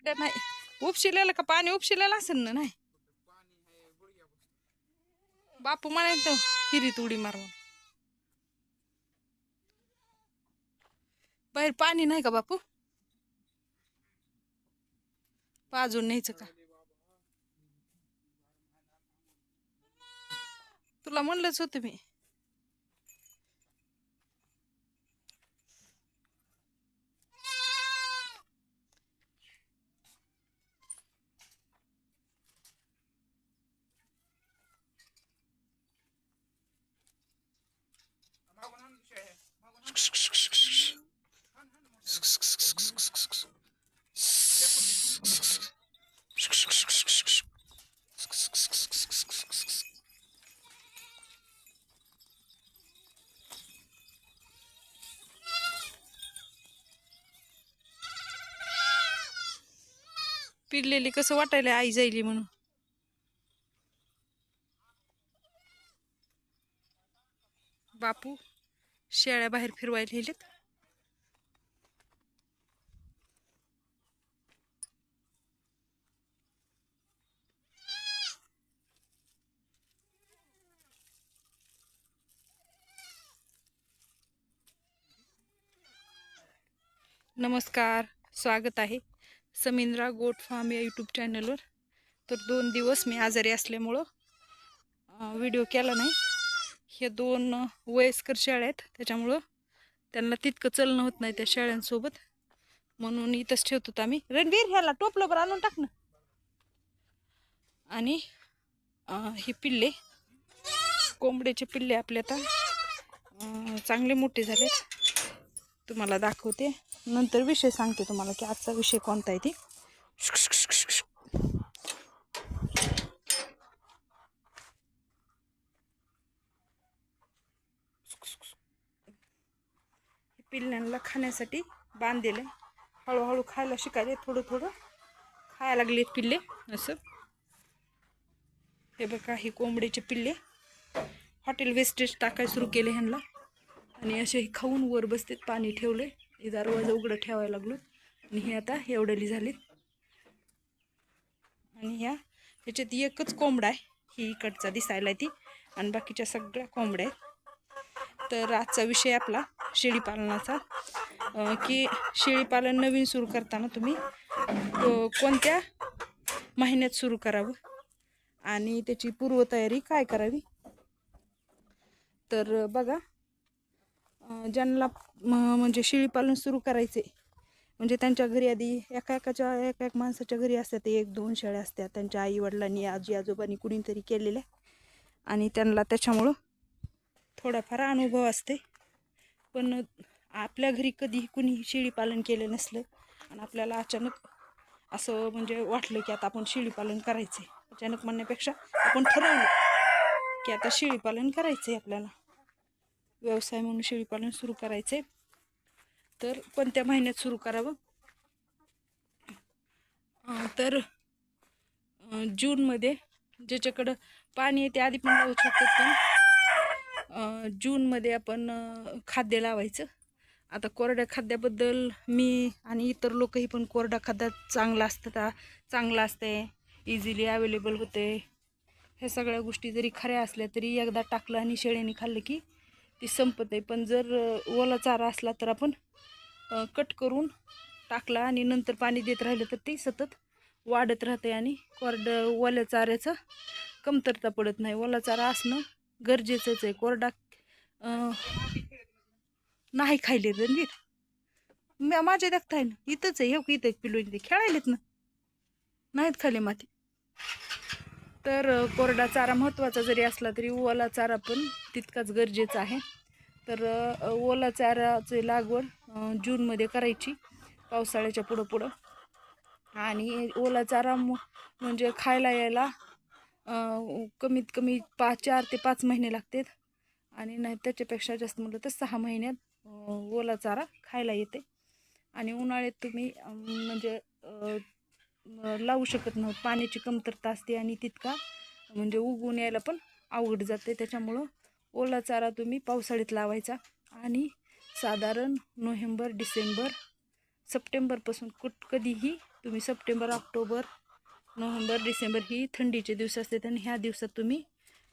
कोरड्या नाही. उपशिलेलं का पाणी उपशिलेलं असेल ना नाही? बापू म्हणायचं हिरीत उडी मारवा बाहेर पाणी नाही का बापू? पाजून न्यायचं का? तुला म्हणलंच होतं मी. पिरलेली कसं वाटायला आई जाईली म्हणून. बापू शेळ्या बाहेर फिरवायला लिहिलेत नमस्कार स्वागत आहे. समिंद्रा गोट फार्म या यूट्यूब चॅनलवर तर दोन दिवस मी आजारी असल्यामुळं व्हिडिओ केला नाही. हे दोन वयस्कर शेळ्या आहेत. त्याच्यामुळं त्यांना तितकं चलणं होत नाही त्या शेळ्यांसोबत म्हणून इथंच ठेवतो आम्ही. रणवीर ह्याला टोपलंबर आणून टाकणं आणि हे पिल्ले. कोंबड्याचे पिल्ले आपले आता. चांगले मोठे झालेत. तुम्हाला दाखवते. नंतर विषय सांगते तुम्हाला की आजचा विषय कोणता आहे ती. पिल्ल्यांना खाण्यासाठी बांधलेलं हळूहळू खायला शिकायले थोडं थोडं खायला लागले पिल्ले असं. हे बघा हे कोंबडीचे पिल्ले. हॉटेल वेस्टेज टाकायला सुरू केले ह्यांना. आणि असे खाऊन वर बसतेत पाणी ठेवले हे दरवाजा उघडं ठेवायला लागलो. आणि हे आता एवढली झालीत. आणि ह्या ह्याच्यात एकच कोंबडा आहे. ही इकडचा दिसायला ती. आणि बाकीच्या सगळ्या कोंबड्या आहेत. तर आजचा विषय आपला शेळीपालनाचा. की शेळीपालन नवीन सुरू करताना तुम्ही कोणत्या महिन्यात सुरू करावं? आणि त्याची पूर्वतयारी काय करावी? तर बघा. ज्यांना म्हणजे शेळीपालन सुरू करायचे. म्हणजे त्यांच्या घरी आधी एका एकाच्या एका एक माणसाच्या घरी असतात एक दोन शेळ्या असतात. त्यांच्या आई वडिलांनी आजी आजोबांनी कुणीतरी केलेल्या आणि त्यांना त्याच्यामुळं थोडाफार अनुभव असते. पण आपल्या घरी कधीही कुणीही शेळीपालन केलं नसलं आणि आपल्याला अचानक असं म्हणजे वाटलं की आता आपण शेळीपालन करायचं आहे अचानक म्हणण्यापेक्षा आपण ठरवलं की आता शेळीपालन करायचं आहे आपल्याला. व्यवसाय म्हणून शेळीपालन सुरू करायचं. आहे तर कोणत्या महिन्यात सुरू करावं? तर जूनमध्ये ज्याच्याकडं पाणी येते आधी पण लावू शकतात पण जूनमध्ये आपण खाद्य लावायचं. आता कोरड्या खाद्याबद्दल मी आणि इतर लोकही पण कोरडा खाद्या चांगला असतं चांगलं असते इझिली अवेलेबल होते ह्या सगळ्या गोष्टी जरी खऱ्या असल्या तरी एकदा टाकलं आणि शेळ्याने खाल्लं की ती संपत आहे पण जर ओला चारा असला तर आपण कट करून टाकला आणि नंतर पाणी देत राहिलं तर ते सतत वाढत राहते आणि कोरड ओल्या चाऱ्याचं कमतरता पडत नाही. ओला चारा असणं गरजेचंच आहे. कोरडा नाही खायले रणवीर. म- माझ्या देखता आहे ना इथंच आहे. हे इथं एक ते इथे खेळायलेत ना. नाहीत खाली माती. तर कोरडा चारा महत्त्वाचा जरी असला तरी ओला चारा पण तितकाच गरजेचा आहे. तर ओला चाराची लागवड जूनमध्ये करायची पावसाळ्याच्या पुढं पुढं. आणि ओला चारा म्हणजे खायला यायला कमीत कमी पाच चार ते पाच महिने लागतात. आणि नाही त्याच्यापेक्षा जास्त म्हटलं तर सहा महिन्यात ओला चारा खायला येते. आणि उन्हाळ्यात तुम्ही म्हणजे लावू शकत नव्हत पाण्याची कमतरता असते आणि तितका म्हणजे उगवून यायला पण अवघड जाते. त्याच्यामुळं ओला चारा तुम्ही पावसाळ्यात लावायचा. आणि साधारण नोव्हेंबर डिसेंबर सप्टेंबरपासून कुठ कधीही तुम्ही सप्टेंबर ऑक्टोबर नोव्हेंबर डिसेंबर ही थंडीचे दिवस असतात आणि ह्या दिवसात तुम्ही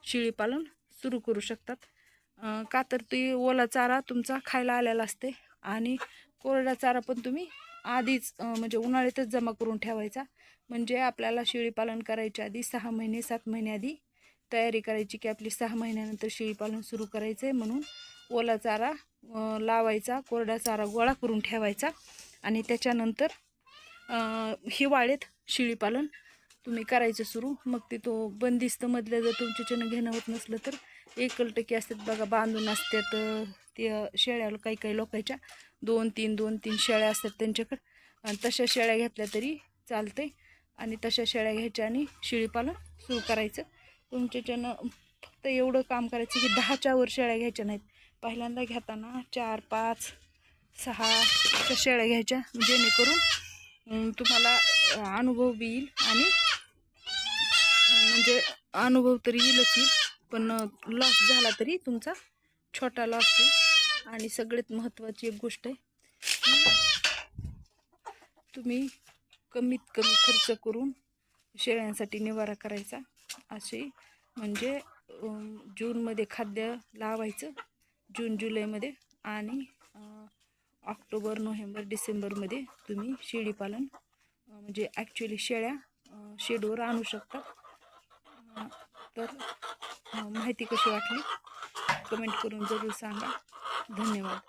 शेळीपालन सुरू करू शकतात. का तर ती ओला चारा तुमचा खायला आलेला असते आणि कोरडा चारा पण तुम्ही आधीच म्हणजे उन्हाळ्यातच जमा करून ठेवायचा. म्हणजे आपल्याला शेळीपालन करायच्या आधी सहा महिने सात महिने आधी तयारी करायची की आपली सहा महिन्यानंतर शेळीपालन सुरू करायचं आहे म्हणून ओला चारा लावायचा कोरडा चारा गोळा करून ठेवायचा आणि त्याच्यानंतर हिवाळेत हिवाळ्यात शेळीपालन तुम्ही करायचं सुरू. मग ते तो बंदिस्तमधल्या जर तुमच्याच्यानं घेणं होत नसलं तर एकलटकी असतात बघा बांधून असतात ते शेळ्याला काही काही लोकांच्या दोन तीन दोन तीन शेळ्या असतात त्यांच्याकडे. आणि तशा शेळ्या घेतल्या तरी चालते आणि तशा शेळ्या घ्यायच्या आणि शेळीपालन सुरू करायचं. तुमच्याच्यानं फक्त एवढं काम करायचं की दहाच्या वर शेळ्या घ्यायच्या नाहीत. पहिल्यांदा घेताना चार पाच सहा शेळ्या घ्यायच्या. जेणेकरून तुम्हाला अनुभव बी येईल आणि म्हणजे अनुभव तरी येईलच येईल. पण लॉस झाला तरी तुमचा छोटा लॉस होईल आणि सगळ्यात महत्त्वाची एक गोष्ट आहे तुम्ही कमीत कमी खर्च करून शेळ्यांसाठी निवारा करायचा. असे म्हणजे जूनमध्ये खाद्य लावायचं जून जुलैमध्ये आणि ऑक्टोबर नोव्हेंबर डिसेंबरमध्ये तुम्ही शेळीपालन म्हणजे ॲक्च्युली शेळ्या शेडवर आणू शकता. तर माहिती कशी वाटली? कमेंट करून जरूर सांगा. धन्यवाद.